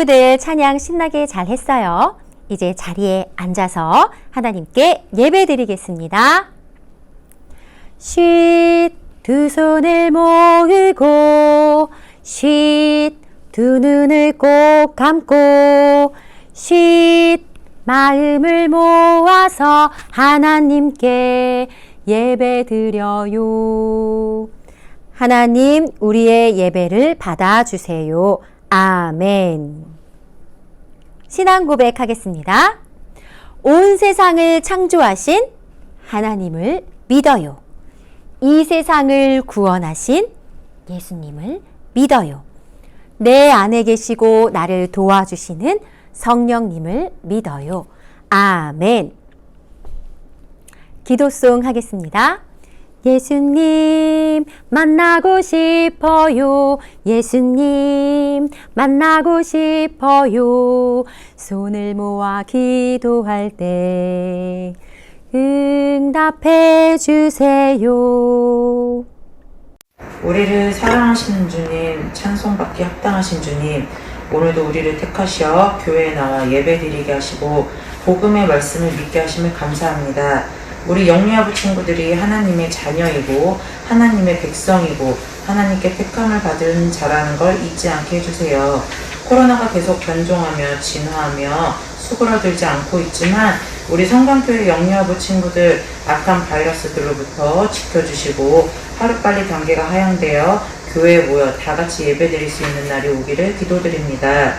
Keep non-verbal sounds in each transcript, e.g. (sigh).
친구들 찬양 신나게 잘 했어요. 이제 자리에 앉아서 하나님께 예배 드리겠습니다. 쉿, 두 손을 모으고, 쉿, 두 눈을 꼭 감고, 쉿, 마음을 모아서 하나님께 예배 드려요. 하나님, 우리의 예배를 받아주세요. 아멘. 신앙 고백하겠습니다. 온 세상을 창조하신 하나님을 믿어요. 이 세상을 구원하신 예수님을 믿어요. 내 안에 계시고 나를 도와주시는 성령님을 믿어요. 아멘. 기도송 하겠습니다. 예수님 만나고 싶어요. 예수님 만나고 싶어요. 손을 모아 기도할 때 응답해 주세요. 우리를 사랑하시는 주님, 찬송받기 합당하신 주님, 오늘도 우리를 택하시어 교회에 나와 예배드리게 하시고 복음의 말씀을 믿게 하심을 감사합니다. 우리 영리아부 친구들이 하나님의 자녀이고 하나님의 백성이고 하나님께 택함을 받은 자라는 걸 잊지 않게 해주세요. 코로나가 계속 변종하며 진화하며 수그러들지 않고 있지만 우리 성강교회 영리아부 친구들 악한 바이러스들로부터 지켜주시고 하루빨리 단계가 하향되어 교회에 모여 다 같이 예배드릴 수 있는 날이 오기를 기도드립니다.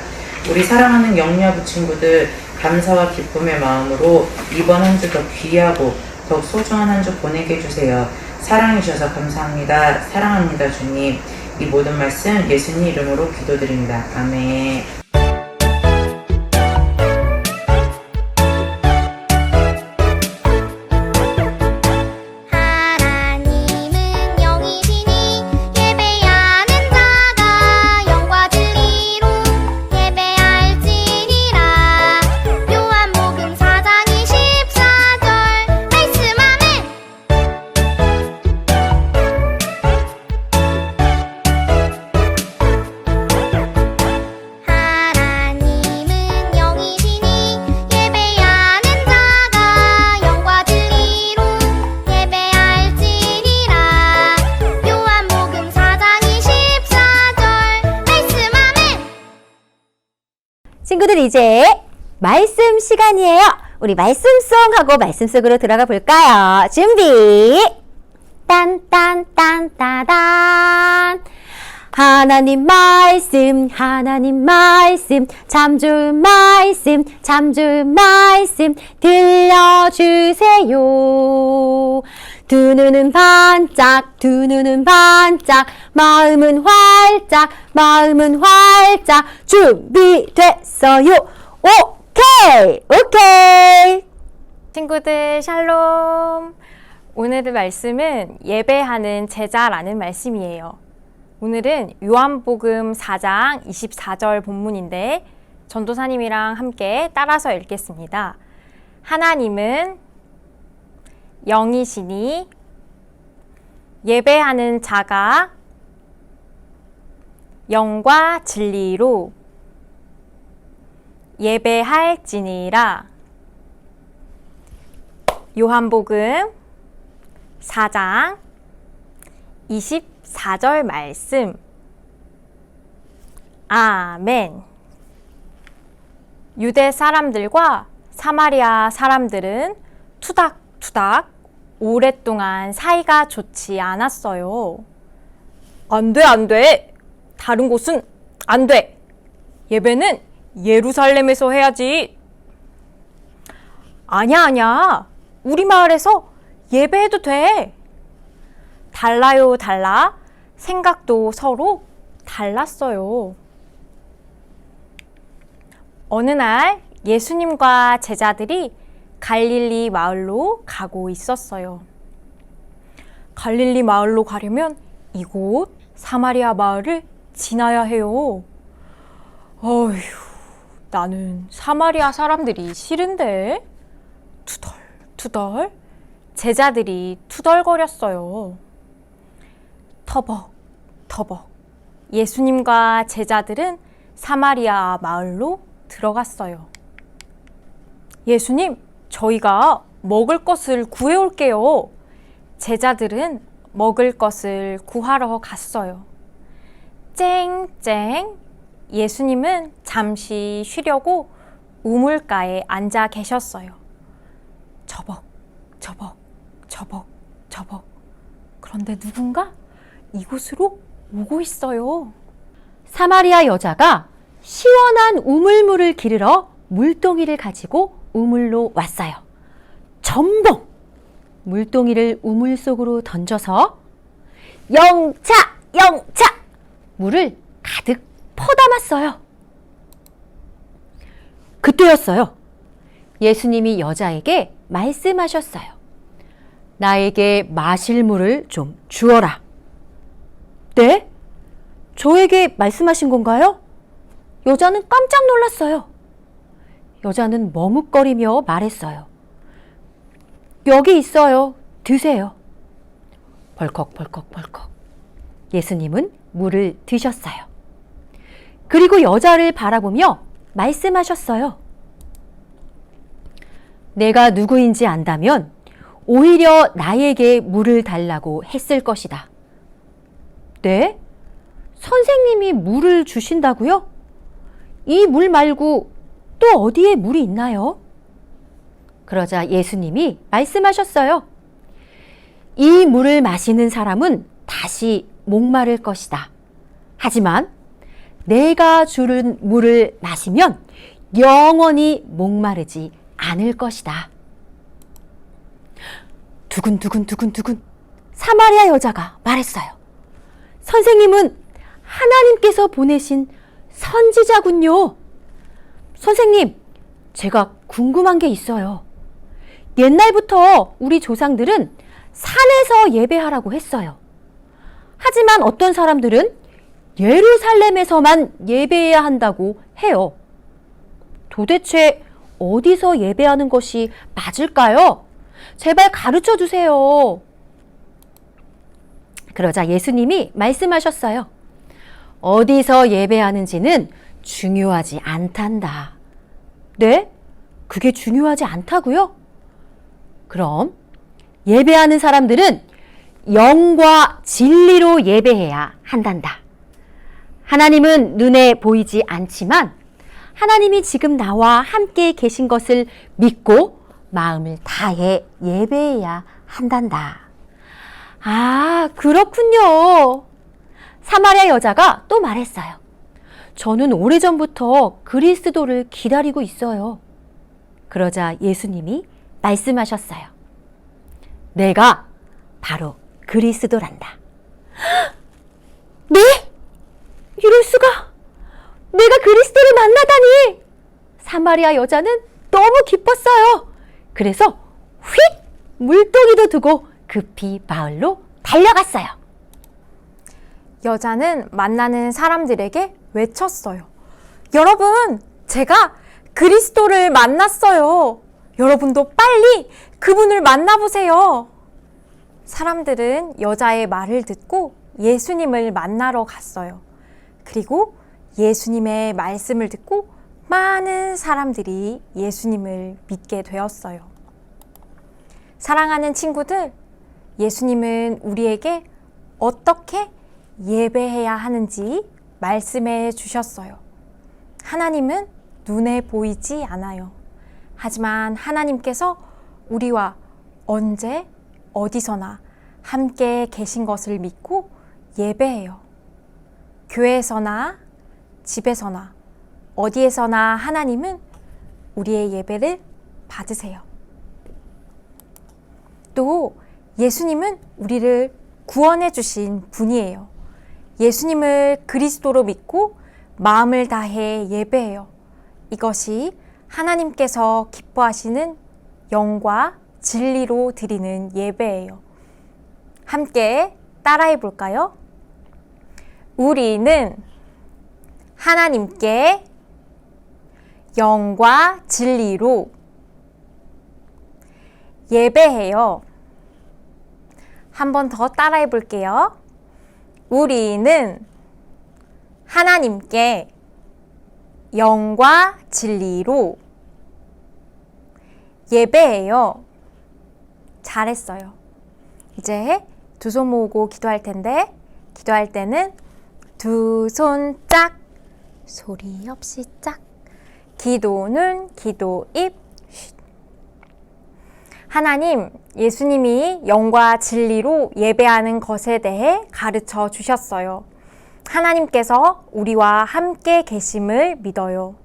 우리 사랑하는 영리아부 친구들 감사와 기쁨의 마음으로 이번 한 주 더 귀하고 더욱 소중한 한 주 보내게 해주세요. 사랑해 주셔서 감사합니다. 사랑합니다 주님. 이 모든 말씀 예수님 이름으로 기도드립니다. 아멘. 친구들 이제 말씀 시간이에요. 우리 말씀송 하고 말씀 속으로 들어가 볼까요? 준비. 딴딴딴따단. 하나님 말씀, 하나님 말씀, 참 좋은 말씀, 참 좋은 말씀 들려주세요. 두 눈은 반짝, 두 눈은 반짝, 마음은 활짝, 마음은 활짝, 준비됐어요. 오케이, 오케이. 친구들 샬롬. 오늘의 말씀은 예배하는 제자라는 말씀이에요. 오늘은 요한복음 4장 24절 본문인데 전도사님이랑 함께 따라서 읽겠습니다. 하나님은 영이시니 예배하는 자가 영과 진리로 예배할지니라. 요한복음 4장 24절 말씀. 아멘. 유대 사람들과 사마리아 사람들은 투닥 투닥 오랫동안 사이가 좋지 않았어요. 안 돼, 안 돼. 다른 곳은 안 돼. 예배는 예루살렘에서 해야지. 아냐, 아냐. 우리 마을에서 예배해도 돼. 달라요, 달라. 생각도 서로 달랐어요. 어느 날 예수님과 제자들이 갈릴리 마을로 가고 있었어요. 갈릴리 마을로 가려면 이곳 사마리아 마을을 지나야 해요. 어휴, 나는 사마리아 사람들이 싫은데. 투덜 투덜 제자들이 투덜거렸어요. 터벅 터벅 예수님과 제자들은 사마리아 마을로 들어갔어요. 예수님, 저희가 먹을 것을 구해올게요. 제자들은 먹을 것을 구하러 갔어요. 쨍쨍. 예수님은 잠시 쉬려고 우물가에 앉아 계셨어요. 저벅, 저벅, 저벅, 저벅. 그런데 누군가 이곳으로 오고 있어요. 사마리아 여자가 시원한 우물물을 기르러 물동이를 가지고 우물로 왔어요. 전봉! 물동이를 우물 속으로 던져서 영차! 영차! 물을 가득 퍼담았어요. 그때였어요. 예수님이 여자에게 말씀하셨어요. 나에게 마실 물을 좀 주어라. 네? 저에게 말씀하신 건가요? 여자는 깜짝 놀랐어요. 여자는 머뭇거리며 말했어요. 여기 있어요. 드세요. 벌컥벌컥 벌컥. 예수님은 물을 드셨어요. 그리고 여자를 바라보며 말씀하셨어요. 내가 누구인지 안다면 오히려 나에게 물을 달라고 했을 것이다. 네? 선생님이 물을 주신다고요? 이 물 말고 또 어디에 물이 있나요? 그러자 예수님이 말씀하셨어요. 이 물을 마시는 사람은 다시 목마를 것이다. 하지만 내가 주는 물을 마시면 영원히 목마르지 않을 것이다. 두근두근 두근두근 사마리아 여자가 말했어요. 선생님은 하나님께서 보내신 선지자군요. 선생님, 제가 궁금한 게 있어요. 옛날부터 우리 조상들은 산에서 예배하라고 했어요. 하지만 어떤 사람들은 예루살렘에서만 예배해야 한다고 해요. 도대체 어디서 예배하는 것이 맞을까요? 제발 가르쳐 주세요. 그러자 예수님이 말씀하셨어요. 어디서 예배하는지는 중요하지 않단다. 네? 그게 중요하지 않다고요? 그럼 예배하는 사람들은 영과 진리로 예배해야 한단다. 하나님은 눈에 보이지 않지만 하나님이 지금 나와 함께 계신 것을 믿고 마음을 다해 예배해야 한단다. 아, 그렇군요. 사마리아 여자가 또 말했어요. 저는 오래전부터 그리스도를 기다리고 있어요. 그러자 예수님이 말씀하셨어요. 내가 바로 그리스도란다. (gasps) 네? 이럴 수가? 내가 그리스도를 만나다니! 사마리아 여자는 너무 기뻤어요. 그래서 휙! 물동이도 두고 급히 마을로 달려갔어요. 여자는 만나는 사람들에게 외쳤어요. 여러분, 제가 그리스도를 만났어요. 여러분도 빨리 그분을 만나보세요. 사람들은 여자의 말을 듣고 예수님을 만나러 갔어요. 그리고 예수님의 말씀을 듣고 많은 사람들이 예수님을 믿게 되었어요. 사랑하는 친구들, 예수님은 우리에게 어떻게 예배해야 하는지 말씀해 주셨어요. 하나님은 눈에 보이지 않아요. 하지만 하나님께서 우리와 언제 어디서나 함께 계신 것을 믿고 예배해요. 교회에서나 집에서나 어디에서나 하나님은 우리의 예배를 받으세요. 또 예수님은 우리를 구원해 주신 분이에요. 예수님을 그리스도로 믿고 마음을 다해 예배해요. 이것이 하나님께서 기뻐하시는 영과 진리로 드리는 예배예요. 함께 따라해 볼까요? 우리는 하나님께 영과 진리로 예배해요. 한 번 더 따라해 볼게요. 우리는 하나님께 영과 진리로 예배해요. 잘했어요. 이제 두 손 모으고 기도할 텐데, 기도할 때는 두 손 짝, 소리 없이 짝. 기도는 기도 입. 쉿. 하나님, 예수님이 영과 진리로 예배하는 것에 대해 가르쳐 주셨어요. 하나님께서 우리와 함께 계심을 믿어요.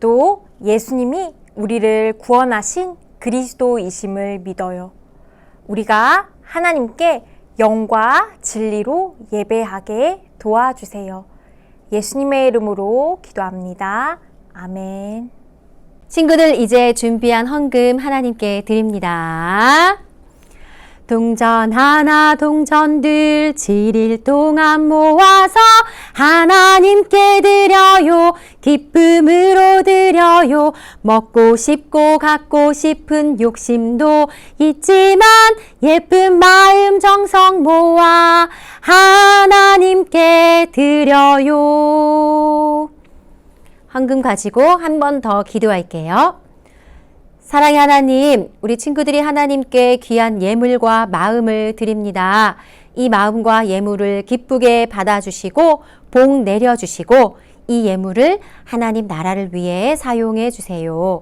또 예수님이 우리를 구원하신 그리스도이심을 믿어요. 우리가 하나님께 영과 진리로 예배하게 도와주세요. 예수님의 이름으로 기도합니다. 아멘. 친구들 이제 준비한 헌금 하나님께 드립니다. 동전 하나 동전들 7일 동안 모아서 하나님께 드려요. 기쁨으로 드려요. 먹고 싶고 갖고 싶은 욕심도 있지만 예쁜 마음 정성 모아 하나님께 드려요 헌금 가지고 한 번 더 기도할게요. 사랑의 하나님, 우리 친구들이 하나님께 귀한 예물과 마음을 드립니다. 이 마음과 예물을 기쁘게 받아주시고, 복 내려주시고, 이 예물을 하나님 나라를 위해 사용해 주세요.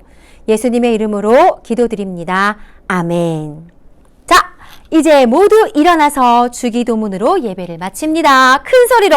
예수님의 이름으로 기도드립니다. 아멘. 자, 이제 모두 일어나서 주기도문으로 예배를 마칩니다. 큰 소리로.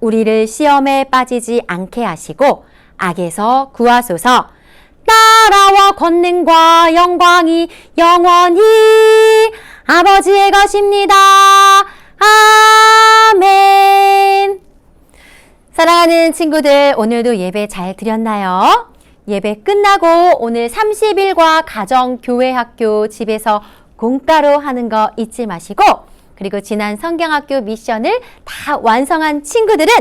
우리를 시험에 빠지지 않게 하시고 악에서 구하소서. 나라와 권능과 영광이 영원히 아버지의 것입니다. 아멘. 사랑하는 친구들, 오늘도 예배 잘 드렸나요? 예배 끝나고 오늘 30일과 가정, 교회, 학교, 집에서 공짜로 하는 거 잊지 마시고, 그리고 지난 성경학교 미션을 다 완성한 친구들은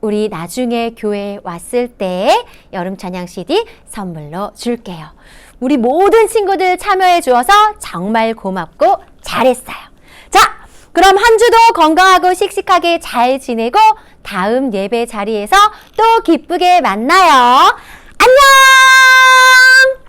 우리 나중에 교회에 왔을 때 여름 찬양 CD 선물로 줄게요. 우리 모든 친구들 참여해 주어서 정말 고맙고 잘했어요. 자, 그럼 한 주도 건강하고 씩씩하게 잘 지내고 다음 예배 자리에서 또 기쁘게 만나요. 안녕!